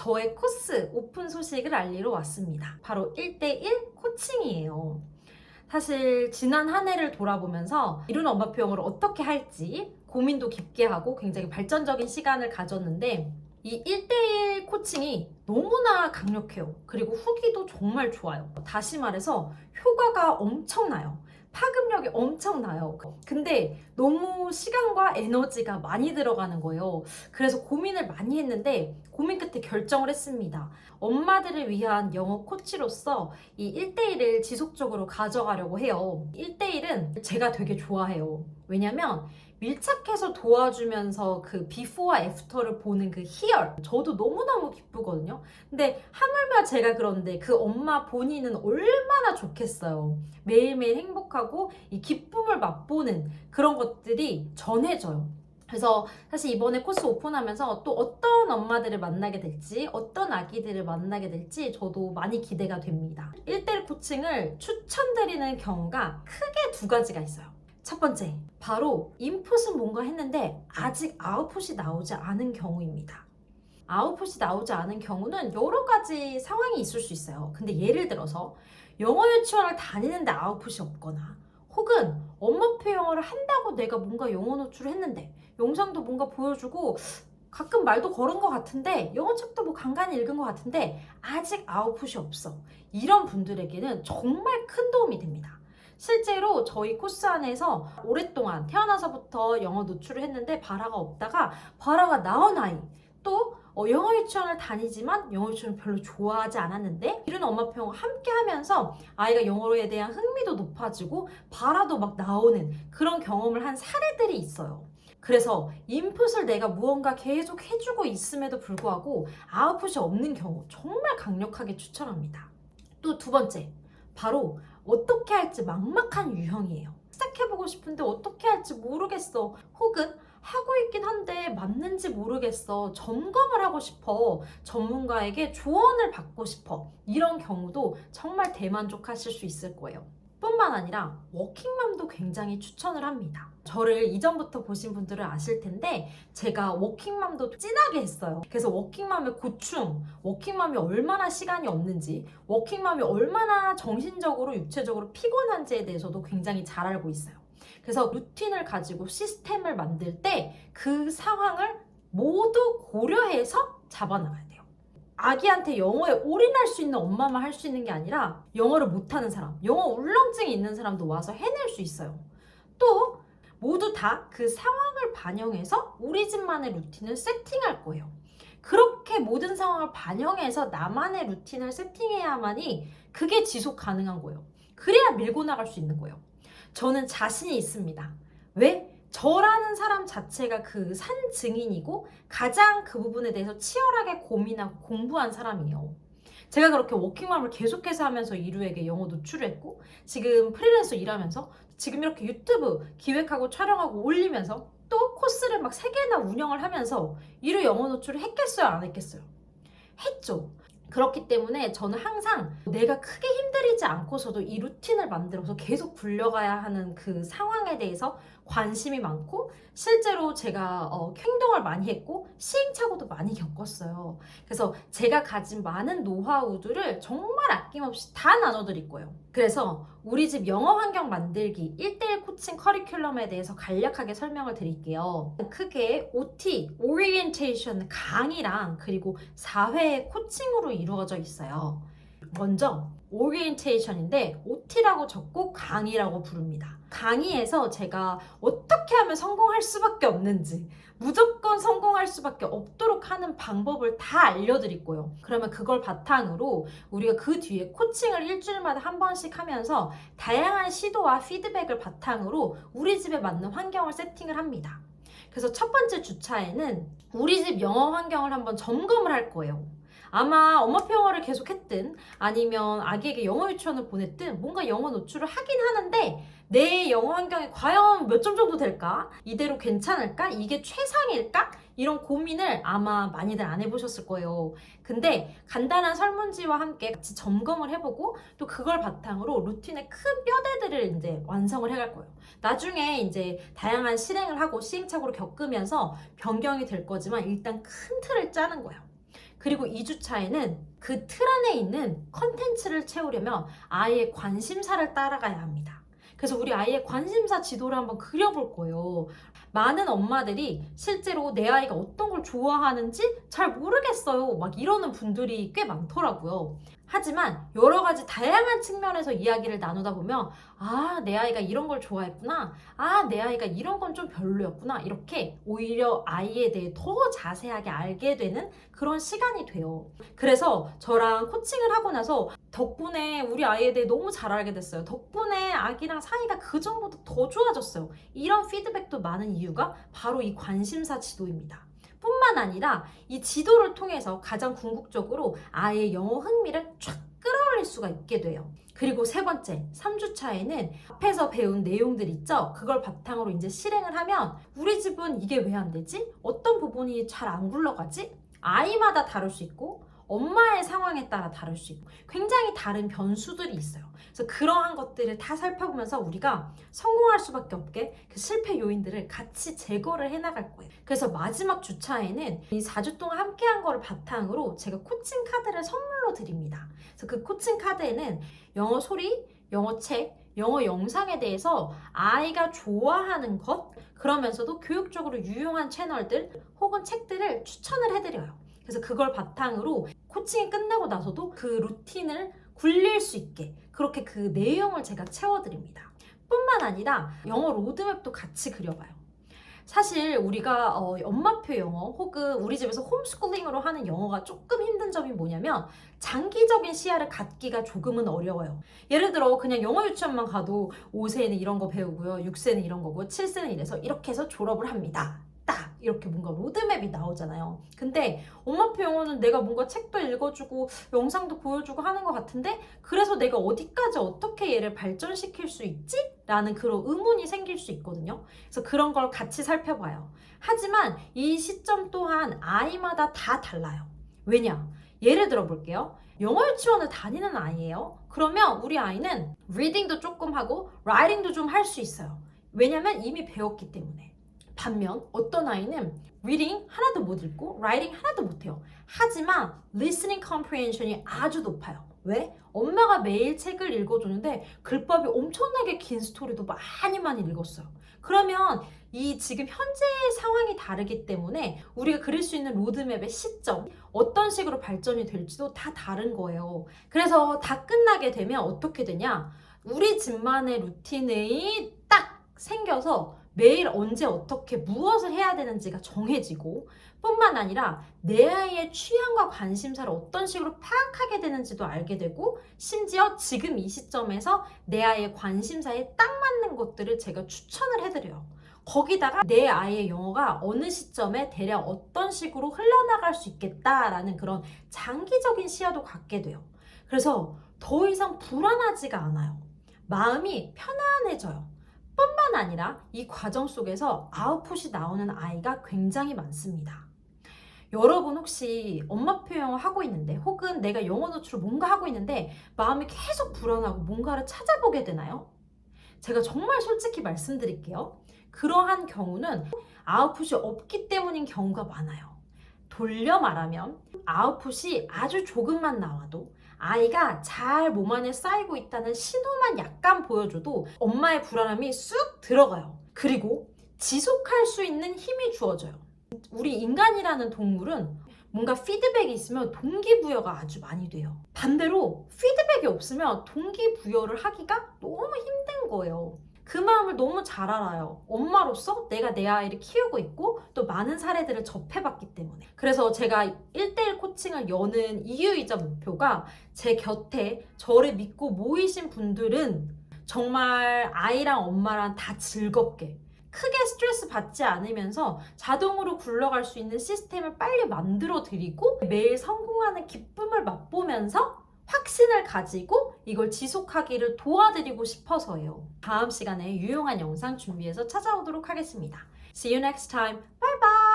저의 코스 오픈 소식을 알리러 왔습니다. 바로 1대1 코칭이에요. 사실 지난 한 해를 돌아보면서 이룬 엄마표 영어를 어떻게 할지 고민도 깊게 하고 굉장히 발전적인 시간을 가졌는데 이 1대1 코칭이 너무나 강력해요. 그리고 후기도 정말 좋아요. 다시 말해서 효과가 엄청나요. 파급력이 엄청나요. 근데 너무 시간과 에너지가 많이 들어가는 거예요. 그래서 고민을 많이 했는데 고민 끝에 결정을 했습니다. 엄마들을 위한 영어 코치로서 이 1대1을 지속적으로 가져가려고 해요. 1대1은 제가 되게 좋아해요. 왜냐면 밀착해서 도와주면서 그 비포와 애프터를 보는 그 희열. 저도 너무너무 기쁘거든요. 근데 하물며 제가 그런데 그 엄마 본인은 얼마나 좋겠어요. 매일매일 행복하고 이 기쁨을 맛보는 그런 것들이 전해져요. 그래서 사실 이번에 코스 오픈하면서 또 어떤 엄마들을 만나게 될지 어떤 아기들을 만나게 될지 저도 많이 기대가 됩니다. 1대1 코칭을 추천드리는 경우가 크게 두 가지가 있어요 첫 번째, 바로 인풋은 뭔가 했는데 아직 아웃풋이 나오지 않은 경우입니다. 아웃풋이 나오지 않은 경우는 여러 가지 상황이 있을 수 있어요. 근데 예를 들어서 영어 유치원을 다니는데 아웃풋이 없거나 혹은 엄마표 영어를 한다고 내가 뭔가 영어 노출을 했는데 영상도 뭔가 보여주고 가끔 말도 걸은 것 같은데 영어 책도 뭐 간간히 읽은 것 같은데 아직 아웃풋이 없어. 이런 분들에게는 정말 큰 도움이 됩니다. 실제로 저희 코스 안에서 오랫동안 태어나서부터 영어 노출을 했는데 발화가 없다가 발화가 나온 아이 또 어, 영어 유치원을 다니지만 영어 유치원을 별로 좋아하지 않았는데 이런 엄마표 영어 함께 하면서 아이가 영어에 대한 흥미도 높아지고 발화도 막 나오는 그런 경험을 한 사례들이 있어요. 그래서 인풋을 내가 무언가 계속 해주고 있음에도 불구하고 아웃풋이 없는 경우 정말 강력하게 추천합니다. 또 두 번째, 바로 어떻게 할지 막막한 유형이에요. 시작해보고 싶은데 어떻게 할지 모르겠어. 혹은 하고 있긴 한데 맞는지 모르겠어. 점검을 하고 싶어. 전문가에게 조언을 받고 싶어. 이런 경우도 정말 대만족하실 수 있을 거예요. 뿐만 아니라 워킹맘도 굉장히 추천을 합니다. 저를 이전부터 보신 분들은 아실 텐데 제가 워킹맘도 진하게 했어요. 그래서 워킹맘의 고충, 워킹맘이 얼마나 시간이 없는지, 워킹맘이 얼마나 정신적으로 육체적으로 피곤한지에 대해서도 굉장히 잘 알고 있어요. 그래서 루틴을 가지고 시스템을 만들 때 그 상황을 모두 고려해서 잡아나가야 돼요. 아기한테 영어에 올인할 수 있는 엄마만 할 수 있는 게 아니라 영어를 못하는 사람, 영어 울렁증이 있는 사람도 와서 해낼 수 있어요. 또 모두 다 그 상황을 반영해서 우리 집만의 루틴을 세팅할 거예요. 그렇게 모든 상황을 반영해서 나만의 루틴을 세팅해야만이 그게 지속 가능한 거예요. 그래야 밀고 나갈 수 있는 거예요. 저는 자신이 있습니다. 왜? 저라는 사람 자체가 그 산 증인이고 가장 그 부분에 대해서 치열하게 고민하고 공부한 사람이에요. 제가 그렇게 워킹맘을 계속해서 하면서 이루에게 영어 노출을 했고 지금 프리랜서 일하면서 지금 이렇게 유튜브 기획하고 촬영하고 올리면서 또 코스를 막세 개나 운영을 하면서 이루 영어 노출을 했겠어요 안 했겠어요? 했죠. 그렇기 때문에 저는 항상 내가 크게 힘들이지 않고서도 이 루틴을 만들어서 계속 굴려가야 하는 그 상황에 대해서 관심이 많고 실제로 제가 어, 행동을 많이 했고 시행착오도 많이 겪었어요. 그래서 제가 가진 많은 노하우들을 정말 아낌없이 다 나눠드릴 거예요. 그래서 우리 집 영어 환경 만들기 1대1 코칭 커리큘럼에 대해서 간략하게 설명을 드릴게요. 크게 OT, Orientation 강의랑 그리고 4회 코칭으로 이루어져 있어요. 먼저 오리엔테이션인데 OT라고 적고 강의라고 부릅니다. 강의에서 제가 어떻게 하면 성공할 수밖에 없는지 무조건 성공할 수밖에 없도록 하는 방법을 다 알려드릴 거예요. 그러면 그걸 바탕으로 우리가 그 뒤에 코칭을 일주일마다 한 번씩 하면서 다양한 시도와 피드백을 바탕으로 우리 집에 맞는 환경을 세팅을 합니다. 그래서 첫 번째 주차에는 우리 집 영어 환경을 한번 점검을 할 거예요. 아마 엄마표 영어를 계속 했든 아니면 아기에게 영어 유치원을 보냈든 뭔가 영어 노출을 하긴 하는데 내 영어 환경이 과연 몇 점 정도 될까? 이대로 괜찮을까? 이게 최상일까? 이런 고민을 아마 많이들 안 해보셨을 거예요. 근데 간단한 설문지와 함께 같이 점검을 해보고 또 그걸 바탕으로 루틴의 큰 뼈대들을 이제 완성을 해갈 거예요. 나중에 이제 다양한 실행을 하고 시행착오를 겪으면서 변경이 될 거지만 일단 큰 틀을 짜는 거예요. 그리고 2주차에는 그 틀 안에 있는 컨텐츠를 채우려면 아이의 관심사를 따라가야 합니다. 그래서 우리 아이의 관심사 지도를 한번 그려볼 거예요. 많은 엄마들이 실제로 내 아이가 어떤 걸 좋아하는지 잘 모르겠어요. 막 이러는 분들이 꽤 많더라고요. 하지만 여러 가지 다양한 측면에서 이야기를 나누다 보면 아, 내 아이가 이런 걸 좋아했구나. 아, 내 아이가 이런 건 좀 별로였구나. 이렇게 오히려 아이에 대해 더 자세하게 알게 되는 그런 시간이 돼요. 그래서 저랑 코칭을 하고 나서 덕분에 우리 아이에 대해 너무 잘 알게 됐어요. 덕분에 아기랑 사이가 그 전보다 더 좋아졌어요. 이런 피드백도 많은 이유가 바로 이 관심사 지도입니다. 뿐만 아니라 이 지도를 통해서 가장 궁극적으로 아이의 영어 흥미를 쫙 끌어올릴 수가 있게 돼요. 그리고 세 번째, 3주차에는 앞에서 배운 내용들 있죠? 그걸 바탕으로 이제 실행을 하면 우리 집은 이게 왜 안 되지? 어떤 부분이 잘 안 굴러가지? 아이마다 다를 수 있고 엄마의 상황에 따라 다를 수 있고 굉장히 다른 변수들이 있어요. 그래서 그러한 것들을 다 살펴보면서 우리가 성공할 수밖에 없게 그 실패 요인들을 같이 제거를 해나갈 거예요. 그래서 마지막 주차에는 이 4주 동안 함께한 거를 바탕으로 제가 코칭 카드를 선물로 드립니다. 그래서 그 코칭 카드에는 영어 소리, 영어 책, 영어 영상에 대해서 아이가 좋아하는 것, 그러면서도 교육적으로 유용한 채널들 혹은 책들을 추천을 해드려요. 그래서 그걸 바탕으로 코칭이 끝나고 나서도 그 루틴을 굴릴 수 있게 그렇게 그 내용을 제가 채워드립니다. 뿐만 아니라 영어 로드맵도 같이 그려봐요. 사실 우리가 어, 엄마표 영어 혹은 우리 집에서 홈스쿨링으로 하는 영어가 조금 힘든 점이 뭐냐면 장기적인 시야를 갖기가 조금은 어려워요. 예를 들어 그냥 영어 유치원만 가도 5세는 이런 거 배우고요. 6세는 이런 거고 7세는 이래서 이렇게 해서 졸업을 합니다. 딱 이렇게 뭔가 로드맵이 나오잖아요. 근데 엄마표 영어는 내가 뭔가 책도 읽어주고 영상도 보여주고 하는 것 같은데 그래서 내가 어디까지 어떻게 얘를 발전시킬 수 있지? 라는 그런 의문이 생길 수 있거든요. 그래서 그런 걸 같이 살펴봐요. 하지만 이 시점 또한 아이마다 다 달라요. 왜냐? 예를 들어 볼게요. 영어 유치원을 다니는 아이예요. 그러면 우리 아이는 리딩도 조금 하고 라이팅도 좀 할 수 있어요. 왜냐면 이미 배웠기 때문에. 반면 어떤 아이는 reading 하나도 못 읽고 writing 하나도 못해요. 하지만 listening comprehension이 아주 높아요. 왜? 엄마가 매일 책을 읽어주는데 글밥이 엄청나게 긴 스토리도 많이 많이 읽었어요. 그러면 이 지금 현재의 상황이 다르기 때문에 우리가 그릴 수 있는 로드맵의 시점, 어떤 식으로 발전이 될지도 다 다른 거예요. 그래서 다 끝나게 되면 어떻게 되냐? 우리 집만의 루틴이 딱 생겨서 매일 언제 어떻게 무엇을 해야 되는지가 정해지고 뿐만 아니라 내 아이의 취향과 관심사를 어떤 식으로 파악하게 되는지도 알게 되고 심지어 지금 이 시점에서 내 아이의 관심사에 딱 맞는 것들을 제가 추천을 해드려요. 거기다가 내 아이의 영어가 어느 시점에 대략 어떤 식으로 흘러나갈 수 있겠다라는 그런 장기적인 시야도 갖게 돼요. 그래서 더 이상 불안하지가 않아요. 마음이 편안해져요. 뿐만 아니라 이 과정 속에서 아웃풋이 나오는 아이가 굉장히 많습니다. 여러분 혹시 엄마표 영어 하고 있는데 혹은 내가 영어 노출을 뭔가 하고 있는데 마음이 계속 불안하고 뭔가를 찾아보게 되나요? 제가 정말 솔직히 말씀드릴게요. 그러한 경우는 아웃풋이 없기 때문인 경우가 많아요. 돌려 말하면 아웃풋이 아주 조금만 나와도 아이가 잘 몸 안에 쌓이고 있다는 신호만 약간 보여줘도 엄마의 불안함이 쑥 들어가요. 그리고 지속할 수 있는 힘이 주어져요. 우리 인간이라는 동물은 뭔가 피드백이 있으면 동기부여가 아주 많이 돼요. 반대로 피드백이 없으면 동기부여를 하기가 너무 힘든 거예요. 그 마음을 너무 잘 알아요. 엄마로서 내가 내 아이를 키우고 있고 또 많은 사례들을 접해봤기 때문에. 그래서 제가 1대1 코칭을 여는 이유이자 목표가 제 곁에 저를 믿고 모이신 분들은 정말 아이랑 엄마랑 다 즐겁게 크게 스트레스 받지 않으면서 자동으로 굴러갈 수 있는 시스템을 빨리 만들어 드리고 매일 성공하는 기쁨을 맛보면서 확신을 가지고 이걸 지속하기를 도와드리고 싶어서예요. 다음 시간에 유용한 영상 준비해서 찾아오도록 하겠습니다. See you next time. Bye bye.